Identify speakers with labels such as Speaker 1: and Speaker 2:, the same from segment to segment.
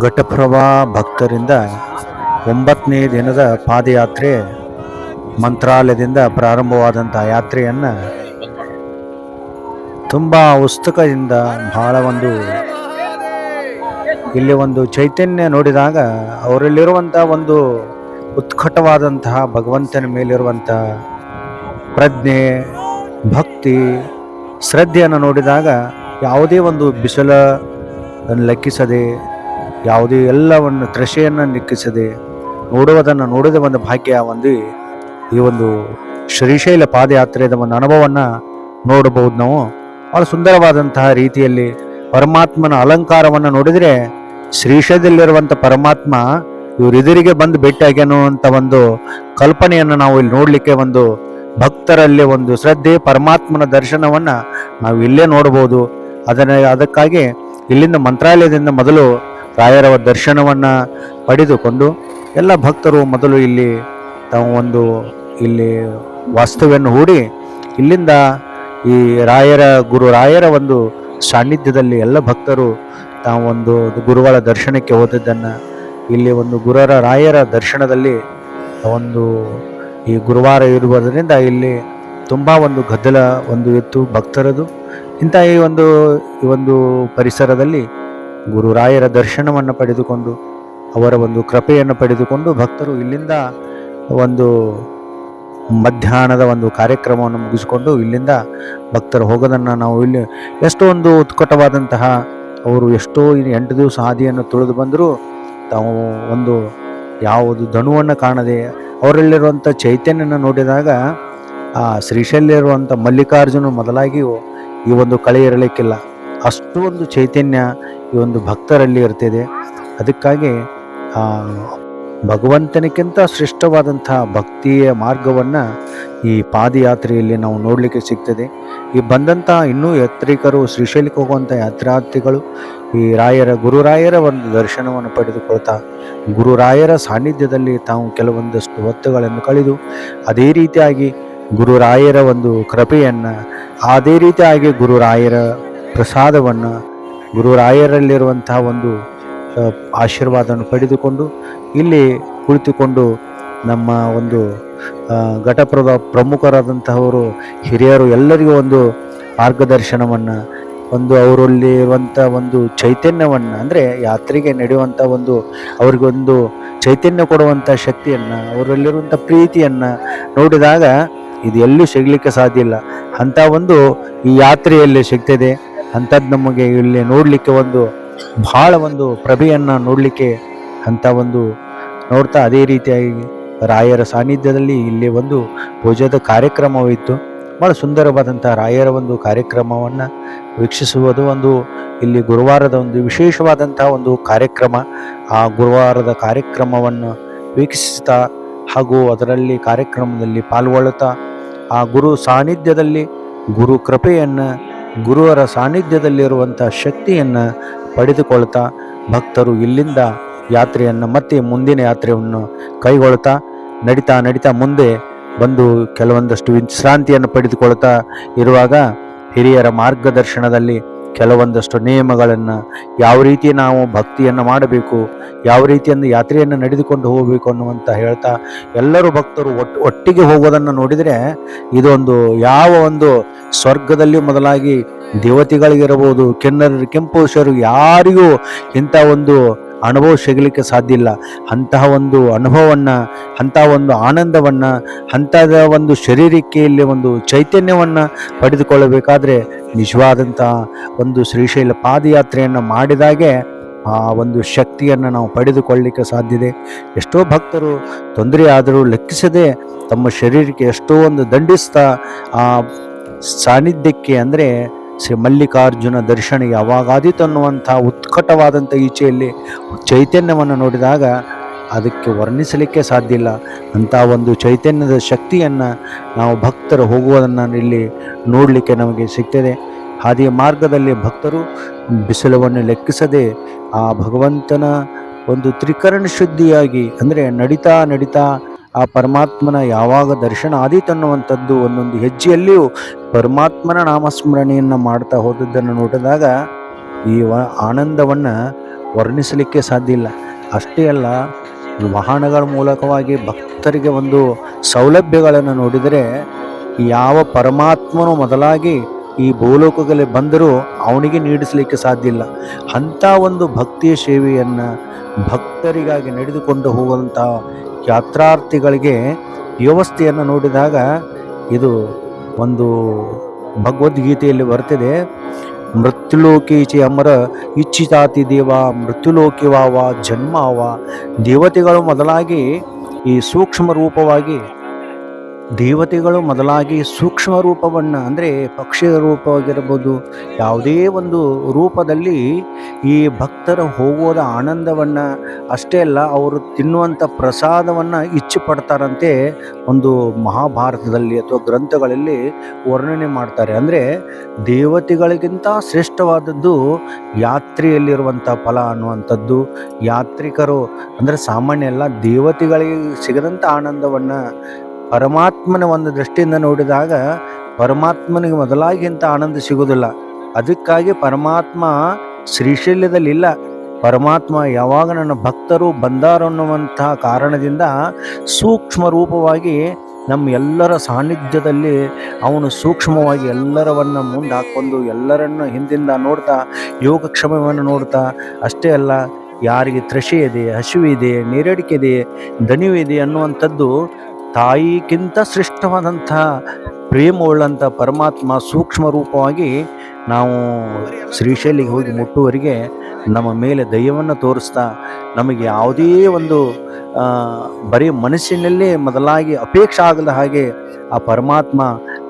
Speaker 1: ಘಟಪ್ರಭಾ ಭಕ್ತರಿಂದ ಒಂಬತ್ತನೇ ದಿನದ ಪಾದಯಾತ್ರೆ ಮಂತ್ರಾಲಯದಿಂದ ಪ್ರಾರಂಭವಾದಂಥ ಯಾತ್ರೆಯನ್ನು ತುಂಬ ಉತ್ಸುಕದಿಂದ ಬಹಳ ಒಂದು ಇಲ್ಲಿ ಒಂದು ಚೈತನ್ಯ ನೋಡಿದಾಗ ಅವರಲ್ಲಿರುವಂಥ ಒಂದು ಉತ್ಕಟವಾದಂತಹ ಭಗವಂತನ ಮೇಲಿರುವಂಥ ಪ್ರಜ್ಞೆ, ಭಕ್ತಿ, ಶ್ರದ್ಧೆಯನ್ನು ನೋಡಿದಾಗ ಯಾವುದೇ ಒಂದು ಬಿಸಿಲನ್ನು ಲೆಕ್ಕಿಸದೆ ಯಾವುದೇ ಎಲ್ಲವನ್ನು ತ್ರಷೆಯನ್ನು ನಿಕ್ಕಿಸದೆ ನೋಡುವುದನ್ನು ನೋಡಿದ ಒಂದು ಭಾಗ್ಯ ಒಂದು ಈ ಒಂದು ಶ್ರೀಶೈಲ ಪಾದಯಾತ್ರೆಯ ಒಂದು ಅನುಭವವನ್ನು ನೋಡಬಹುದು ನಾವು. ಭಾಳ ಸುಂದರವಾದಂತಹ ರೀತಿಯಲ್ಲಿ ಪರಮಾತ್ಮನ ಅಲಂಕಾರವನ್ನು ನೋಡಿದರೆ ಶ್ರೀಶೈಲದಲ್ಲಿರುವಂಥ ಪರಮಾತ್ಮ ಇವರೆದುರಿಗೆ ಬಂದು ಭೇಟಿಯಾಗ್ಯಾನು ಅಂತ ಒಂದು ಕಲ್ಪನೆಯನ್ನು ನಾವು ಇಲ್ಲಿ ನೋಡಲಿಕ್ಕೆ ಒಂದು ಭಕ್ತರಲ್ಲಿ ಒಂದು ಶ್ರದ್ಧೆ, ಪರಮಾತ್ಮನ ದರ್ಶನವನ್ನು ನಾವು ಇಲ್ಲೇ ನೋಡಬಹುದು ಅದನ್ನ ಅದಕ್ಕಾಗಿ ಇಲ್ಲಿಂದ ಮಂತ್ರಾಲಯದಿಂದ ಮೊದಲು ರಾಯರ ದರ್ಶನವನ್ನು ಪಡೆದುಕೊಂಡು ಎಲ್ಲ ಭಕ್ತರು ಮೊದಲು ಇಲ್ಲಿ ತಾವು ಒಂದು ಇಲ್ಲಿ ವಾಸ್ತವ್ಯವನ್ನು ಹೂಡಿ ಇಲ್ಲಿಂದ ಈ ರಾಯರ ಗುರು ರಾಯರ ಒಂದು ಸಾನ್ನಿಧ್ಯದಲ್ಲಿ ಎಲ್ಲ ಭಕ್ತರು ತಾವು ಒಂದು ಗುರುಗಳ ದರ್ಶನಕ್ಕೆ ಹೋದದ್ದನ್ನು ಇಲ್ಲಿ ಒಂದು ಗುರರ ರಾಯರ ದರ್ಶನದಲ್ಲಿ ಒಂದು ಈ ಗುರುವಾರ ಇರುವುದರಿಂದ ಇಲ್ಲಿ ತುಂಬ ಒಂದು ಗದ್ದಲ ಒಂದು ಇತ್ತು ಭಕ್ತರದು. ಇಂಥ ಈ ಒಂದು ಈ ಒಂದು ಪರಿಸರದಲ್ಲಿ ಗುರುರಾಯರ ದರ್ಶನವನ್ನು ಪಡೆದುಕೊಂಡು, ಅವರ ಒಂದು ಕೃಪೆಯನ್ನು ಪಡೆದುಕೊಂಡು ಭಕ್ತರು ಇಲ್ಲಿಂದ ಒಂದು ಮಧ್ಯಾಹ್ನದ ಒಂದು ಕಾರ್ಯಕ್ರಮವನ್ನು ಮುಗಿಸಿಕೊಂಡು ಇಲ್ಲಿಂದ ಭಕ್ತರು ಹೋಗೋದನ್ನು ನಾವು ಇಲ್ಲಿ ಎಷ್ಟೋ ಒಂದು ಉತ್ಕಟವಾದಂತಹ ಅವರು ಎಷ್ಟೋ ಎಂಟು ದಿವಸ ಹಾದಿಯನ್ನು ತುಳಿದು ಬಂದರೂ ತಾವು ಒಂದು ಯಾವುದು ಧನುವನ್ನು ಕಾಣದೆ ಅವರಲ್ಲಿರುವಂಥ ಚೈತನ್ಯನ ನೋಡಿದಾಗ ಆ ಶ್ರೀಶೈಲಿರುವಂಥ ಮಲ್ಲಿಕಾರ್ಜುನ ಮೊದಲಾಗಿಯೂ ಈ ಒಂದು ಕಳೆ ಇರಲಿಕ್ಕಿಲ್ಲ ಅಷ್ಟು ಒಂದು ಚೈತನ್ಯ ಈ ಒಂದು ಭಕ್ತರಲ್ಲಿ ಇರ್ತಿದೆ. ಅದಕ್ಕಾಗಿ ಭಗವಂತನಿಗಿಂತ ಶ್ರೇಷ್ಠವಾದಂತಹ ಭಕ್ತಿಯ ಮಾರ್ಗವನ್ನು ಈ ಪಾದಯಾತ್ರೆಯಲ್ಲಿ ನಾವು ನೋಡಲಿಕ್ಕೆ ಸಿಗ್ತದೆ. ಈ ಬಂದಂಥ ಇನ್ನೂ ಯಾತ್ರಿಕರು, ಶ್ರೀಶೈಲಕ್ಕೆ ಹೋಗುವಂಥ ಯಾತ್ರಾರ್ಥಿಗಳು, ಈ ರಾಯರ, ಗುರುರಾಯರ ಒಂದು ದರ್ಶನವನ್ನು ಪಡೆದುಕೊಳ್ತಾ, ಗುರುರಾಯರ ಸಾನ್ನಿಧ್ಯದಲ್ಲಿ ತಾವು ಕೆಲವೊಂದಷ್ಟು ಹೊತ್ತುಗಳನ್ನು ಕಳೆದು, ಅದೇ ರೀತಿಯಾಗಿ ಗುರುರಾಯರ ಒಂದು ಕೃಪೆಯನ್ನು, ಅದೇ ರೀತಿಯಾಗಿ ಗುರುರಾಯರ ಪ್ರಸಾದವನ್ನು ಗುರುರಾಯರಲ್ಲಿರುವಂತಹ ಒಂದು ಆಶೀರ್ವಾದವನ್ನು ಪಡೆದುಕೊಂಡು ಇಲ್ಲಿ ಕುಳಿತುಕೊಂಡು ನಮ್ಮ ಒಂದು ಘಟಪ್ರದ ಪ್ರಮುಖರಾದಂತಹವರು ಹಿರಿಯರು ಎಲ್ಲರಿಗೂ ಒಂದು ಮಾರ್ಗದರ್ಶನವನ್ನು, ಒಂದು ಅವರಲ್ಲಿ ಇರುವಂಥ ಒಂದು ಚೈತನ್ಯವನ್ನು, ಅಂದರೆ ಯಾತ್ರೆಗೆ ನಡೆಯುವಂಥ ಒಂದು, ಅವ್ರಿಗೊಂದು ಚೈತನ್ಯ ಕೊಡುವಂಥ ಶಕ್ತಿಯನ್ನು ಅವರಲ್ಲಿರುವಂಥ ಪ್ರೀತಿಯನ್ನು ನೋಡಿದಾಗ ಇದು ಎಲ್ಲೂ ಸಿಗಲಿಕ್ಕೆ ಸಾಧ್ಯ ಇಲ್ಲ. ಅಂಥ ಒಂದು ಈ ಯಾತ್ರೆಯಲ್ಲಿ ಸಿಗ್ತದೆ. ಅಂಥದ್ದು ನಮಗೆ ಇಲ್ಲಿ ನೋಡಲಿಕ್ಕೆ ಒಂದು ಬಹಳ ಒಂದು ಪ್ರಭೆಯನ್ನು ನೋಡಲಿಕ್ಕೆ ಅಂಥ ಒಂದು ನೋಡ್ತಾ ಅದೇ ರೀತಿಯಾಗಿ ರಾಯರ ಸಾನ್ನಿಧ್ಯದಲ್ಲಿ ಇಲ್ಲಿ ಒಂದು ಪೂಜಾದ ಕಾರ್ಯಕ್ರಮವಿತ್ತು. ಭಾಳ ಸುಂದರವಾದಂಥ ರಾಯರ ಒಂದು ಕಾರ್ಯಕ್ರಮವನ್ನು ವೀಕ್ಷಿಸುವುದು ಒಂದು ಇಲ್ಲಿ ಗುರುವಾರದ ಒಂದು ವಿಶೇಷವಾದಂಥ ಒಂದು ಕಾರ್ಯಕ್ರಮ. ಆ ಗುರುವಾರದ ಕಾರ್ಯಕ್ರಮವನ್ನು ವೀಕ್ಷಿಸ್ತಾ ಹಾಗೂ ಅದರಲ್ಲಿ ಕಾರ್ಯಕ್ರಮದಲ್ಲಿ ಪಾಲ್ಗೊಳ್ಳುತ್ತಾ ಆ ಗುರು ಸಾನ್ನಿಧ್ಯದಲ್ಲಿ ಗುರು ಕೃಪೆಯನ್ನು ಗುರುವರ ಸಾನ್ನಿಧ್ಯದಲ್ಲಿರುವಂಥ ಶಕ್ತಿಯನ್ನು ಪಡೆದುಕೊಳ್ತಾ ಭಕ್ತರು ಇಲ್ಲಿಂದ ಯಾತ್ರೆಯನ್ನು ಮತ್ತೆ ಮುಂದಿನ ಯಾತ್ರೆಯನ್ನು ಕೈಗೊಳ್ತಾ ನಡಿತಾ ನಡಿತಾ ಮುಂದೆ ಬಂದು ಕೆಲವೊಂದಷ್ಟು ವಿಶ್ರಾಂತಿಯನ್ನು ಪಡೆದುಕೊಳ್ತಾ ಇರುವಾಗ ಹಿರಿಯರ ಮಾರ್ಗದರ್ಶನದಲ್ಲಿ ಕೆಲವೊಂದಷ್ಟು ನಿಯಮಗಳನ್ನು ಯಾವ ರೀತಿ ನಾವು ಭಕ್ತಿಯನ್ನು ಮಾಡಬೇಕು, ಯಾವ ರೀತಿಯನ್ನು ಯಾತ್ರೆಯನ್ನು ನಡೆದುಕೊಂಡು ಹೋಗಬೇಕು ಅನ್ನುವಂತ ಹೇಳ್ತಾ ಎಲ್ಲರೂ ಭಕ್ತರು ಒಟ್ಟು ಒಟ್ಟಿಗೆ ಹೋಗೋದನ್ನು ನೋಡಿದರೆ ಇದೊಂದು ಯಾವ ಒಂದು ಸ್ವರ್ಗದಲ್ಲಿ ಮೊದಲಾಗಿ ದೇವತೆಗಳಿಗಿರಬಹುದು ಕೆಂಪು ಕೆಂಪುಷರು ಯಾರಿಗೂ ಇಂಥ ಒಂದು ಅನುಭವ ಸಿಗಲಿಕ್ಕೆ ಸಾಧ್ಯ ಇಲ್ಲ. ಅಂತಹ ಒಂದು ಅನುಭವವನ್ನು ಅಂತಹ ಒಂದು ಆನಂದವನ್ನು, ಅಂಥದ ಒಂದು ಶರೀರಕ್ಕೆ ಇಲ್ಲಿ ಒಂದು ಚೈತನ್ಯವನ್ನು ಪಡೆದುಕೊಳ್ಳಬೇಕಾದ್ರೆ ನಿಜವಾದಂಥ ಒಂದು ಶ್ರೀಶೈಲ ಪಾದಯಾತ್ರೆಯನ್ನು ಮಾಡಿದಾಗೆ ಆ ಒಂದು ಶಕ್ತಿಯನ್ನು ನಾವು ಪಡೆದುಕೊಳ್ಳಲಿಕ್ಕೆ ಸಾಧ್ಯತೆ ಎಷ್ಟೋ ಭಕ್ತರು ತೊಂದರೆ ಆದರೂ ಲೆಕ್ಕಿಸದೆ ತಮ್ಮ ಶರೀರಕ್ಕೆ ಎಷ್ಟೋ ಒಂದು ದಂಡಿಸ್ತಾ ಆ ಸಾನ್ನಿಧ್ಯಕ್ಕೆ ಅಂದರೆ ಶ್ರೀ ಮಲ್ಲಿಕಾರ್ಜುನ ದರ್ಶನ ಯಾವಾಗಾದೀತು ಅನ್ನುವಂಥ ಉತ್ಕಟವಾದಂಥ ಈಚೆಯಲ್ಲಿ ಚೈತನ್ಯವನ್ನು ನೋಡಿದಾಗ ಅದಕ್ಕೆ ವರ್ಣಿಸಲಿಕ್ಕೆ ಸಾಧ್ಯ ಇಲ್ಲ. ಅಂಥ ಒಂದು ಚೈತನ್ಯದ ಶಕ್ತಿಯನ್ನು ನಾವು ಭಕ್ತರು ಹೋಗುವುದನ್ನು ಇಲ್ಲಿ ನೋಡಲಿಕ್ಕೆ ನಮಗೆ ಸಿಗ್ತದೆ. ಹಾದಿಯ ಮಾರ್ಗದಲ್ಲಿ ಭಕ್ತರು ಬಿಸಿಲವನ್ನು ಲೆಕ್ಕಿಸದೆ ಆ ಭಗವಂತನ ಒಂದು ತ್ರಿಕರಣ ಶುದ್ಧಿಯಾಗಿ ಅಂದರೆ ನಡಿತಾ ನಡಿತಾ ಆ ಪರಮಾತ್ಮನ ಯಾವಾಗ ದರ್ಶನ ಆದೀತು ಅನ್ನುವಂಥದ್ದು ಒಂದೊಂದು ಹೆಜ್ಜೆಯಲ್ಲಿಯೂ ಪರಮಾತ್ಮನ ನಾಮಸ್ಮರಣೆಯನ್ನು ಮಾಡ್ತಾ ಹೋದದ್ದನ್ನು ನೋಡಿದಾಗ ಈ ವ ಆನಂದವನ್ನು ವರ್ಣಿಸಲಿಕ್ಕೆ ಸಾಧ್ಯ ಇಲ್ಲ. ಅಷ್ಟೇ ಅಲ್ಲ ವಾಹನಗಳ ಮೂಲಕವಾಗಿ ಭಕ್ತರಿಗೆ ಒಂದು ಸೌಲಭ್ಯಗಳನ್ನು ನೋಡಿದರೆ ಯಾವ ಪರಮಾತ್ಮನು ಮೊದಲಾಗಿ ಈ ಭೂಲೋಕದಲ್ಲಿ ಬಂದರೂ ಅವನಿಗೆ ನೀಡಿಸಲಿಕ್ಕೆ ಸಾಧ್ಯ ಇಲ್ಲ. ಅಂಥ ಒಂದು ಭಕ್ತಿಯ ಸೇವೆಯನ್ನು ಭಕ್ತರಿಗಾಗಿ ನಡೆದುಕೊಂಡು ಹೋಗುವಂಥ ಯಾತ್ರಾರ್ಥಿಗಳಿಗೆ ವ್ಯವಸ್ಥೆಯನ್ನು ನೋಡಿದಾಗ ಇದು ಒಂದು ಭಗವದ್ಗೀತೆಯಲ್ಲಿ ಬರ್ತದೆ ಮೃತ್ಯುಲೋಕೀಚಿ ಅಮರ ಇಚ್ಛಿತಾತಿ ದೇವ ಮೃತ್ಯುಲೋಕಿ ವಾವ ಜನ್ಮ ದೇವತೆಗಳು ಮೊದಲಾಗಿ ಈ ಸೂಕ್ಷ್ಮ ರೂಪವಾಗಿ ದೇವತೆಗಳು ಮೊದಲಾಗಿ ಸೂಕ್ಷ್ಮ ರೂಪವನ್ನು, ಅಂದರೆ ಪಕ್ಷಿಯ ರೂಪವಾಗಿರ್ಬೋದು, ಯಾವುದೇ ಒಂದು ರೂಪದಲ್ಲಿ ಈ ಭಕ್ತರ ಹೋಗೋದ ಆನಂದವನ್ನು ಅಷ್ಟೇ ಅಲ್ಲ, ಅವರು ತಿನ್ನುವಂಥ ಪ್ರಸಾದವನ್ನು ಇಚ್ಛೆ ಪಡ್ತಾರಂತೆ ಒಂದು ಮಹಾಭಾರತದಲ್ಲಿ ಅಥವಾ ಗ್ರಂಥಗಳಲ್ಲಿ ವರ್ಣನೆ ಮಾಡ್ತಾರೆ. ಅಂದರೆ ದೇವತೆಗಳಿಗಿಂತ ಶ್ರೇಷ್ಠವಾದದ್ದು ಯಾತ್ರೆಯಲ್ಲಿರುವಂಥ ಫಲ ಅನ್ನುವಂಥದ್ದು. ಯಾತ್ರಿಕರು, ಅಂದರೆ ಸಾಮಾನ್ಯ ಎಲ್ಲ ದೇವತೆಗಳಿಗೆ ಸಿಗದಂಥ ಆನಂದವನ್ನು ಪರಮಾತ್ಮನ ಒಂದು ದೃಷ್ಟಿಯಿಂದ ನೋಡಿದಾಗ ಪರಮಾತ್ಮನಿಗೆ ಮೊದಲಾಗಿ ಇಂಥ ಆನಂದ ಸಿಗುವುದಿಲ್ಲ ಅದಕ್ಕಾಗಿ ಪರಮಾತ್ಮ ಶ್ರೀಶೈಲ್ಯದಲ್ಲಿಲ್ಲ ಪರಮಾತ್ಮ ಯಾವಾಗ ನನ್ನ ಭಕ್ತರು ಬಂದಾರು ಅನ್ನುವಂತಹ ಕಾರಣದಿಂದ ಸೂಕ್ಷ್ಮ ರೂಪವಾಗಿ ನಮ್ಮ ಎಲ್ಲರ ಸಾನ್ನಿಧ್ಯದಲ್ಲಿ ಅವನು ಸೂಕ್ಷ್ಮವಾಗಿ ಎಲ್ಲರವನ್ನ ಮುಂದೆ ಹಾಕ್ಕೊಂಡು ಎಲ್ಲರನ್ನು ಹಿಂದಿಂದ ನೋಡ್ತಾ, ಯೋಗಕ್ಷೇಮವನ್ನು ನೋಡ್ತಾ, ಅಷ್ಟೇ ಅಲ್ಲ, ಯಾರಿಗೆ ತ್ರಶೆ ಇದೆ ಹಸಿವಿದೆ ನೀರಡಿಕೆ ಇದೆ ದಣಿವಿದೆ ಅನ್ನುವಂಥದ್ದು ತಾಯಿಗಿಂತ ಶ್ರೇಷ್ಠವಾದಂಥ ಪ್ರೇಮವುಳ್ಳಂಥ ಪರಮಾತ್ಮ ಸೂಕ್ಷ್ಮ ರೂಪವಾಗಿ ನಾವು ಶ್ರೀಶೈಲಿಗೆ ಹೋಗಿ ಮುಟ್ಟುವರಿಗೆ ನಮ್ಮ ಮೇಲೆ ದಯವನ್ನು ತೋರಿಸ್ತಾ ನಮಗೆ ಯಾವುದೇ ಒಂದು ಬರೀ ಮನಸ್ಸಿನಲ್ಲೇ ಮೊದಲಾಗಿ ಅಪೇಕ್ಷೆ ಆಗದ ಹಾಗೆ ಆ ಪರಮಾತ್ಮ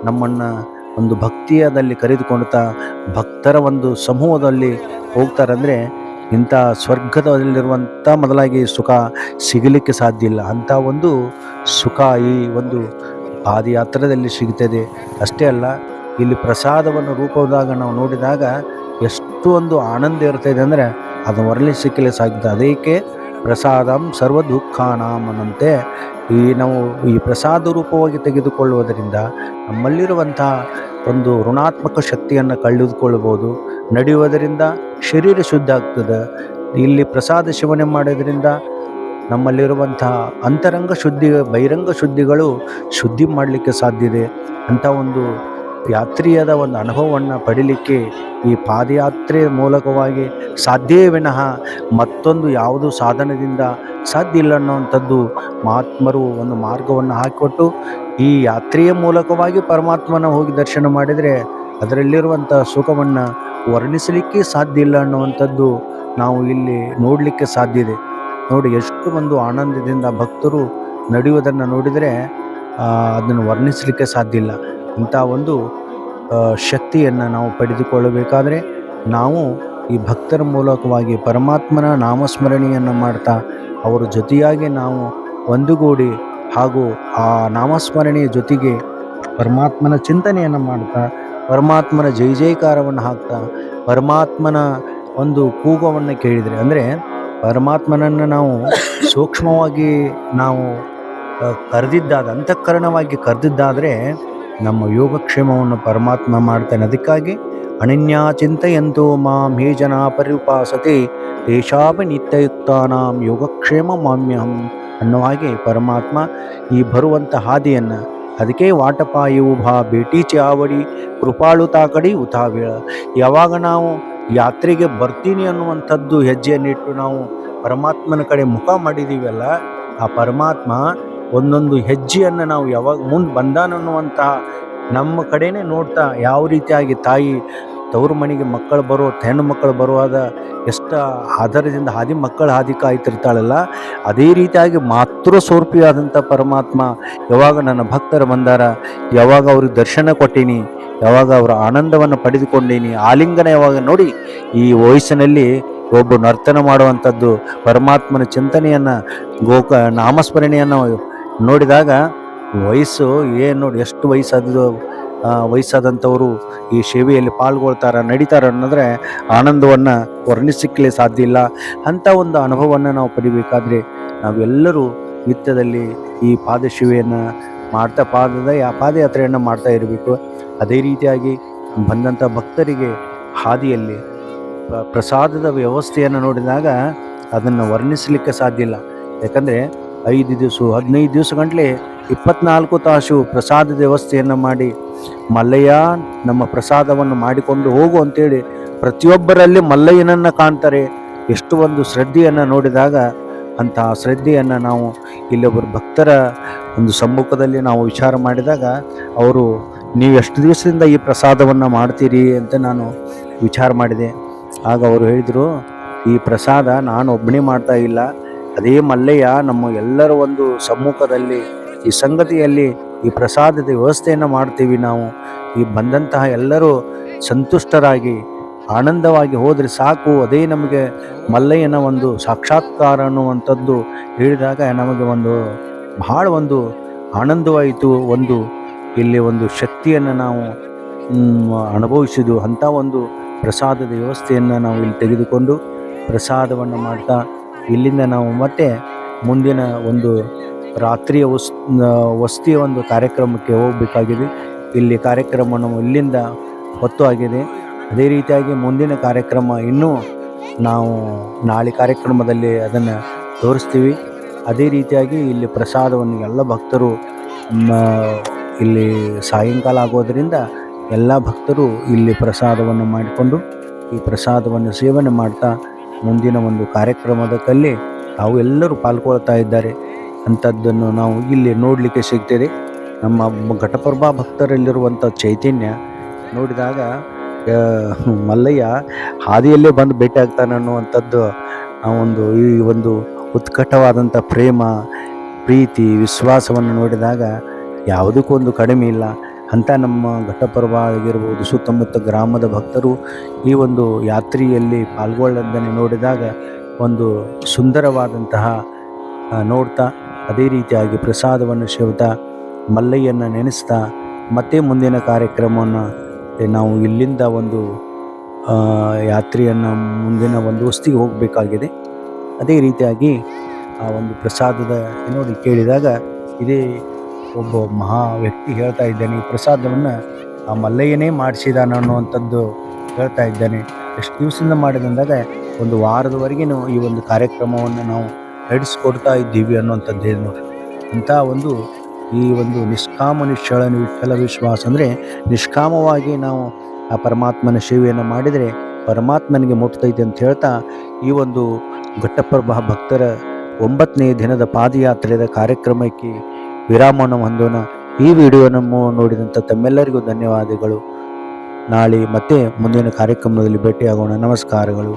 Speaker 1: ನಮ್ಮನ್ನು ಒಂದು ಭಕ್ತಿಯದಲ್ಲಿ ಕರೆದುಕೊಳ್ತಾ ಭಕ್ತರ ಒಂದು ಸಮೂಹದಲ್ಲಿ ಹೋಗ್ತಾರಂದರೆ ಇಂಥ ಸ್ವರ್ಗದಲ್ಲಿರುವಂಥ ಮೊದಲಾಗಿ ಸುಖ ಸಿಗಲಿಕ್ಕೆ ಸಾಧ್ಯ ಇಲ್ಲ. ಅಂಥ ಒಂದು ಸುಖ ಈ ಒಂದು ಪಾದಯಾತ್ರೆಯಲ್ಲಿ ಸಿಗ್ತದೆ. ಅಷ್ಟೇ ಅಲ್ಲ, ಇಲ್ಲಿ ಪ್ರಸಾದವನ್ನು ರೂಪದಾಗ ನಾವು ನೋಡಿದಾಗ ಎಷ್ಟು ಒಂದು ಆನಂದ ಇರ್ತದೆ ಅಂದರೆ ಅದು ಸಿಕ್ಕಲೆ ಸಾಧ್ಯ. ಅದಕ್ಕೆ ಪ್ರಸಾದಂ ಸರ್ವ ದುಃಖಾನಾಮನಂತೆ ಈ ನಾವು ಈ ಪ್ರಸಾದ ರೂಪವಾಗಿ ತೆಗೆದುಕೊಳ್ಳುವುದರಿಂದ ನಮ್ಮಲ್ಲಿರುವಂಥ ಒಂದು ಋಣಾತ್ಮಕ ಶಕ್ತಿಯನ್ನು ಕಳೆದುಕೊಳ್ಳಬಹುದು. ನಡೆಯುವುದರಿಂದ ಶರೀರ ಶುದ್ಧ ಆಗ್ತದೆ. ಇಲ್ಲಿ ಪ್ರಸಾದ ಸೇವನೆ ಮಾಡೋದ್ರಿಂದ ನಮ್ಮಲ್ಲಿರುವಂತಹ ಅಂತರಂಗ ಶುದ್ಧಿ, ಬಹಿರಂಗ ಶುದ್ಧಿಗಳು ಶುದ್ಧಿ ಮಾಡಲಿಕ್ಕೆ ಸಾಧ್ಯ ಇದೆ. ಅಂಥ ಒಂದು ಯಾತ್ರಿಯದ ಒಂದು ಅನುಭವವನ್ನು ಪಡೀಲಿಕ್ಕೆ ಈ ಪಾದಯಾತ್ರೆ ಮೂಲಕವಾಗಿ ಸಾಧ್ಯವೇ ವಿನಃ ಮತ್ತೊಂದು ಯಾವುದು ಸಾಧನದಿಂದ ಸಾಧ್ಯ ಇಲ್ಲ ಅನ್ನೋವಂಥದ್ದು ಮಹಾತ್ಮರು ಒಂದು ಮಾರ್ಗವನ್ನು ಹಾಕಿಕೊಟ್ಟು ಈ ಯಾತ್ರೆಯ ಮೂಲಕವಾಗಿ ಪರಮಾತ್ಮನ ಹೋಗಿ ದರ್ಶನ ಮಾಡಿದರೆ ಅದರಲ್ಲಿರುವಂಥ ಸುಖವನ್ನು ವರ್ಣಿಸಲಿಕ್ಕೆ ಸಾಧ್ಯ ಇಲ್ಲ ಅನ್ನುವಂಥದ್ದು ನಾವು ಇಲ್ಲಿ ನೋಡಲಿಕ್ಕೆ ಸಾಧ್ಯ ಇದೆ. ನೋಡಿ, ಎಷ್ಟು ಒಂದು ಆನಂದದಿಂದ ಭಕ್ತರು ನಡೆಯುವುದನ್ನು ನೋಡಿದರೆ ಅದನ್ನು ವರ್ಣಿಸಲಿಕ್ಕೆ ಸಾಧ್ಯ ಇಲ್ಲ. ಇಂಥ ಒಂದು ಶಕ್ತಿಯನ್ನು ನಾವು ಪಡೆದುಕೊಳ್ಳಬೇಕಾದರೆ ನಾವು ಈ ಭಕ್ತರ ಮೂಲಕವಾಗಿ ಪರಮಾತ್ಮನ ನಾಮಸ್ಮರಣೆಯನ್ನು ಮಾಡ್ತಾ, ಅವರ ಜೊತೆಯಾಗಿ ನಾವು ಒಂದುಗೂಡಿ ಹಾಗೂ ಆ ನಾಮಸ್ಮರಣೆಯ ಜೊತೆಗೆ ಪರಮಾತ್ಮನ ಚಿಂತನೆಯನ್ನು ಮಾಡ್ತಾ ಪರಮಾತ್ಮನ ಜೈ ಜೈಕಾರವನ್ನು ಹಾಕ್ತಾ ಪರಮಾತ್ಮನ ಒಂದು ಕೂಗವನ್ನು ಕೇಳಿದರೆ, ಅಂದರೆ ಪರಮಾತ್ಮನನ್ನು ನಾವು ಸೂಕ್ಷ್ಮವಾಗಿ ನಾವು ಕರೆದಿದ್ದಾದ, ಅಂತಃಕರಣವಾಗಿ ಕರೆದಿದ್ದಾದರೆ ನಮ್ಮ ಯೋಗಕ್ಷೇಮವನ್ನು ಪರಮಾತ್ಮ ಮಾಡ್ತಾನೆ. ಅದಕ್ಕಾಗಿ ಅನನ್ಯ ಚಿಂತೆಯಂತೋ ಮಾಂ ಹೇ ಜನ ಪರಿಪಾಸತೆ ತೇಷಾಪಿ ನಿತ್ಯಯುಕ್ತಾನಾಂ ಯೋಗಕ್ಷೇಮ ಮಾಮ್ಯಹಂ ಅನ್ನೋ ಹಾಗೆ ಪರಮಾತ್ಮ ಈ ಬರುವಂಥ ಹಾದಿಯನ್ನು ಅದಕ್ಕೆ ವಾಟಪಾಯು ಭಾ ಭೇಟಿ ಚಾವಡಿ, ಕೃಪಾಳು ತಾಕಡಿ ಉತಾವೇಳ ಯಾವಾಗ ನಾವು ಯಾತ್ರೆಗೆ ಬರ್ತೀನಿ ಅನ್ನುವಂಥದ್ದು ಹೆಜ್ಜೆಯನ್ನಿಟ್ಟು ನಾವು ಪರಮಾತ್ಮನ ಕಡೆ ಮುಖ ಮಾಡಿದ್ದೀವಲ್ಲ ಆ ಪರಮಾತ್ಮ ಒಂದೊಂದು ಹೆಜ್ಜೆಯನ್ನು ನಾವು ಯಾವಾಗ ಮುಂದೆ ಬಂದಾನನ್ನುವಂತಹ ನಮ್ಮ ಕಡೆನೇ ನೋಡ್ತಾ ಯಾವ ರೀತಿಯಾಗಿ ತಾಯಿ ತವರು ಮನೆಗೆ ಮಕ್ಕಳು ಬರೋ ಹೆಣ್ಣು ಮಕ್ಕಳು ಬರುವಾಗ ಎಷ್ಟು ಆಧಾರದಿಂದ ಹಾದಿ ಮಕ್ಕಳು ಹಾದಿ ಕಾಯ್ತಿರ್ತಾಳಲ್ಲ ಅದೇ ರೀತಿಯಾಗಿ ಮಾತೃ ಸ್ವರೂಪಿಯಾದಂಥ ಪರಮಾತ್ಮ ಯಾವಾಗ ನನ್ನ ಭಕ್ತರು ಬಂದಾರ ಯಾವಾಗ ಅವ್ರಿಗೆ ದರ್ಶನ ಕೊಟ್ಟೀನಿ ಯಾವಾಗ ಅವರ ಆನಂದವನ್ನು ಪಡೆದುಕೊಂಡೀನಿ ಆಲಿಂಗನ ಯಾವಾಗ ನೋಡಿ ಈ ವಯಸ್ಸಿನಲ್ಲಿ ಒಬ್ಬ ನರ್ತನ ಮಾಡುವಂಥದ್ದು ಪರಮಾತ್ಮನ ಚಿಂತನೆಯನ್ನು ಗೋಕ ನಾಮಸ್ಮರಣೆಯನ್ನು ನೋಡಿದಾಗ ವಯಸ್ಸು ಏನು ನೋಡಿ ಎಷ್ಟು ವಯಸ್ಸಾದದು ಆ, ವಯಸ್ಸಾದಂಥವರು ಈ ಸೇವೆಯಲ್ಲಿ ಪಾಲ್ಗೊಳ್ತಾರೆ, ನಡೀತಾರ ಅನ್ನೋದ್ರೆ ಆನಂದವನ್ನು ವರ್ಣಿಸಲಿಕ್ಕೆ ಸಾಧ್ಯ ಇಲ್ಲ. ಅಂಥ ಒಂದು ಅನುಭವವನ್ನು ನಾವು ಪಡಿಬೇಕಾದ್ರೆ ನಾವೆಲ್ಲರೂ ನಿತ್ಯದಲ್ಲಿ ಈ ಪಾದಶಿವೆಯನ್ನು ಮಾಡ್ತಾ ಪಾದದ ಪಾದಯಾತ್ರೆಯನ್ನು ಮಾಡ್ತಾ ಇರಬೇಕು. ಅದೇ ರೀತಿಯಾಗಿ ಬಂದಂಥ ಭಕ್ತರಿಗೆ ಹಾದಿಯಲ್ಲಿ ಪ್ರಸಾದದ ವ್ಯವಸ್ಥೆಯನ್ನು ನೋಡಿದಾಗ ಅದನ್ನು ವರ್ಣಿಸಲಿಕ್ಕೆ ಸಾಧ್ಯ ಇಲ್ಲ. ಯಾಕಂದರೆ ಐದು ದಿವಸ, ಹದಿನೈದು ದಿವಸ ಗಂಟಲೆ ಇಪ್ಪತ್ನಾಲ್ಕು ತಾಸು ಪ್ರಸಾದ ವ್ಯವಸ್ಥೆಯನ್ನು ಮಾಡಿ ಮಲ್ಲಯ್ಯ ನಮ್ಮ ಪ್ರಸಾದವನ್ನು ಮಾಡಿಕೊಂಡು ಹೋಗು ಅಂತೇಳಿ ಪ್ರತಿಯೊಬ್ಬರಲ್ಲಿ ಮಲ್ಲಯ್ಯನನ್ನು ಕಾಣ್ತಾರೆ. ಎಷ್ಟು ಒಂದು ಶ್ರದ್ಧೆಯನ್ನು ನೋಡಿದಾಗ ಅಂತಹ ಶ್ರದ್ಧೆಯನ್ನು ನಾವು ಇಲ್ಲೊಬ್ಬರು ಭಕ್ತರ ಒಂದು ಸಮ್ಮುಖದಲ್ಲಿ ನಾವು ವಿಚಾರ ಮಾಡಿದಾಗ ಅವರು, ನೀವು ಎಷ್ಟು ದಿವಸದಿಂದ ಈ ಪ್ರಸಾದವನ್ನು ಮಾಡ್ತೀರಿ? ಅಂತ ನಾನು ವಿಚಾರ ಮಾಡಿದೆ. ಆಗ ಅವರು ಹೇಳಿದರು, ಈ ಪ್ರಸಾದ ನಾನು ಒಬ್ಬನೇ ಮಾಡ್ತಾ ಇಲ್ಲ. ಅದೇ ಮಲ್ಲಯ್ಯ ನಮ್ಮ ಎಲ್ಲರ ಒಂದು ಸಮ್ಮುಖದಲ್ಲಿ ಈ ಸಂಗತಿಯಲ್ಲಿ ಈ ಪ್ರಸಾದದ ವ್ಯವಸ್ಥೆಯನ್ನು ಮಾಡ್ತೀವಿ ನಾವು. ಈ ಬಂದಂತಹ ಎಲ್ಲರೂ ಸಂತುಷ್ಟರಾಗಿ ಆನಂದವಾಗಿ ಹೋದರೆ ಸಾಕು. ಅದೇ ನಮಗೆ ಮಲ್ಲಯ್ಯನ ಒಂದು ಸಾಕ್ಷಾತ್ಕಾರ ಅನ್ನುವಂಥದ್ದು ಹೇಳಿದಾಗ ನಮಗೆ ಒಂದು ಬಹಳ ಒಂದು ಆನಂದವಾಯಿತು. ಒಂದು ಇಲ್ಲಿ ಒಂದು ಶಕ್ತಿಯನ್ನು ನಾವು ಅನುಭವಿಸಿದ್ದು. ಅಂಥ ಒಂದು ಪ್ರಸಾದದ ವ್ಯವಸ್ಥೆಯನ್ನು ನಾವು ಇಲ್ಲಿ ತೆಗೆದುಕೊಂಡು ಪ್ರಸಾದವನ್ನು ಮಾಡ್ತಾ ಇಲ್ಲಿಂದ ನಾವು ಮತ್ತೆ ಮುಂದಿನ ಒಂದು ರಾತ್ರಿಯ ವಸ್ ವಸ್ತಿಯ ಒಂದು ಕಾರ್ಯಕ್ರಮಕ್ಕೆ ಹೋಗಬೇಕಾಗಿದೆ. ಇಲ್ಲಿ ಕಾರ್ಯಕ್ರಮವನ್ನು ಇಲ್ಲಿಂದ ಹೊತ್ತು ಆಗಿದೆ. ಅದೇ ರೀತಿಯಾಗಿ ಮುಂದಿನ ಕಾರ್ಯಕ್ರಮ ಇನ್ನೂ ನಾವು ನಾಳೆ ಕಾರ್ಯಕ್ರಮದಲ್ಲಿ ಅದನ್ನು ತೋರಿಸ್ತೀವಿ. ಅದೇ ರೀತಿಯಾಗಿ ಇಲ್ಲಿ ಪ್ರಸಾದವನ್ನು ಎಲ್ಲ ಭಕ್ತರು ಇಲ್ಲಿ ಸಾಯಂಕಾಲ ಆಗೋದರಿಂದ ಎಲ್ಲ ಭಕ್ತರು ಇಲ್ಲಿ ಪ್ರಸಾದವನ್ನು ಮಾಡಿಕೊಂಡು, ಈ ಪ್ರಸಾದವನ್ನು ಸೇವನೆ ಮಾಡ್ತಾ ಮುಂದಿನ ಒಂದು ಕಾರ್ಯಕ್ರಮದ ಕಲ್ಲಿ ತಾವು ಎಲ್ಲರೂ ಪಾಲ್ಗೊಳ್ತಾ ಇದ್ದಾರೆ. ಅಂಥದ್ದನ್ನು ನಾವು ಇಲ್ಲಿ ನೋಡಲಿಕ್ಕೆ ಸಿಗ್ತದೆ. ನಮ್ಮ ಘಟಪ್ರಭಾ ಭಕ್ತರಲ್ಲಿರುವಂಥ ಚೈತನ್ಯ ನೋಡಿದಾಗ ಮಲ್ಲಯ್ಯ ಹಾದಿಯಲ್ಲೇ ಬಂದು ಭೇಟಿ ಆಗ್ತಾನೆ ಅನ್ನುವಂಥದ್ದು ಆ ಒಂದು ಈ ಒಂದು ಉತ್ಕಟವಾದಂಥ ಪ್ರೇಮ, ಪ್ರೀತಿ, ವಿಶ್ವಾಸವನ್ನು ನೋಡಿದಾಗ ಯಾವುದಕ್ಕೂ ಒಂದು ಕಡಿಮೆ ಇಲ್ಲ. ಅಂತ ನಮ್ಮ ಘಟಪರ್ವ ಆಗಿರ್ಬೋದು, ಸುತ್ತಮುತ್ತ ಗ್ರಾಮದ ಭಕ್ತರು ಈ ಒಂದು ಯಾತ್ರೆಯಲ್ಲಿ ಪಾಲ್ಗೊಳ್ಳೋದನ್ನು ನೋಡಿದಾಗ ಒಂದು ಸುಂದರವಾದಂತಹ ನೋಡ್ತಾ ಅದೇ ರೀತಿಯಾಗಿ ಪ್ರಸಾದವನ್ನು ಸೇವ್ತಾ ಮಲ್ಲಯ್ಯನ ನೆನೆಸ್ತಾ ಮತ್ತೆ ಮುಂದಿನ ಕಾರ್ಯಕ್ರಮವನ್ನು ನಾವು ಇಲ್ಲಿಂದ ಒಂದು ಯಾತ್ರೆಯನ್ನು ಮುಂದಿನ ಒಂದು ವಸ್ತಿಗೆ ಹೋಗಬೇಕಾಗಿದೆ. ಅದೇ ರೀತಿಯಾಗಿ ಆ ಒಂದು ಪ್ರಸಾದದ ನೋಡಿ ಕೇಳಿದಾಗ ಇದೇ ಒಬ್ಬ ಮಹಾ ವ್ಯಕ್ತಿ ಹೇಳ್ತಾ ಇದ್ದಾನೆ, ಈ ಪ್ರಸಾದವನ್ನು ಆ ಮಲ್ಲಯ್ಯನೇ ಮಾಡಿಸಿದಾನ ಅನ್ನುವಂಥದ್ದು ಹೇಳ್ತಾ ಇದ್ದಾನೆ. ಎಷ್ಟು ದಿವಸದಿಂದ ಮಾಡಿದಂದಾಗ ಒಂದು ವಾರದವರೆಗೂ ಈ ಒಂದು ಕಾರ್ಯಕ್ರಮವನ್ನು ನಾವು ನಡೆಸ್ಕೊಡ್ತಾ ಇದ್ದೀವಿ ಅನ್ನುವಂಥದ್ದು ಹೇಳಿ ನೋಡಿ ಅಂಥ ಒಂದು ಈ ಒಂದು ನಿಷ್ಕಾಮ ನಿಶ್ಚಳ ವಿಠಲ ವಿಶ್ವಾಸ ಅಂದರೆ ನಿಷ್ಕಾಮವಾಗಿ ನಾವು ಆ ಪರಮಾತ್ಮನ ಸೇವೆಯನ್ನು ಮಾಡಿದರೆ ಪರಮಾತ್ಮನಿಗೆ ಮುಟ್ತೈತೆ ಅಂತ ಹೇಳ್ತಾ ಈ ಒಂದು ಘಟ್ಟಪ್ರಭ ಭಕ್ತರ ಒಂಬತ್ತನೇ ದಿನದ ಪಾದಯಾತ್ರೆಯ ಕಾರ್ಯಕ್ರಮಕ್ಕೆ ವಿರಾಮವನ್ನು ಹೊಂದೋಣ. ಈ ವಿಡಿಯೋನನ್ನು ನೋಡಿದಂಥ ತಮ್ಮೆಲ್ಲರಿಗೂ ಧನ್ಯವಾದಗಳು. ನಾಳೆ ಮತ್ತೆ ಮುಂದಿನ ಕಾರ್ಯಕ್ರಮದಲ್ಲಿ ಭೇಟಿಯಾಗೋಣ. ನಮಸ್ಕಾರಗಳು.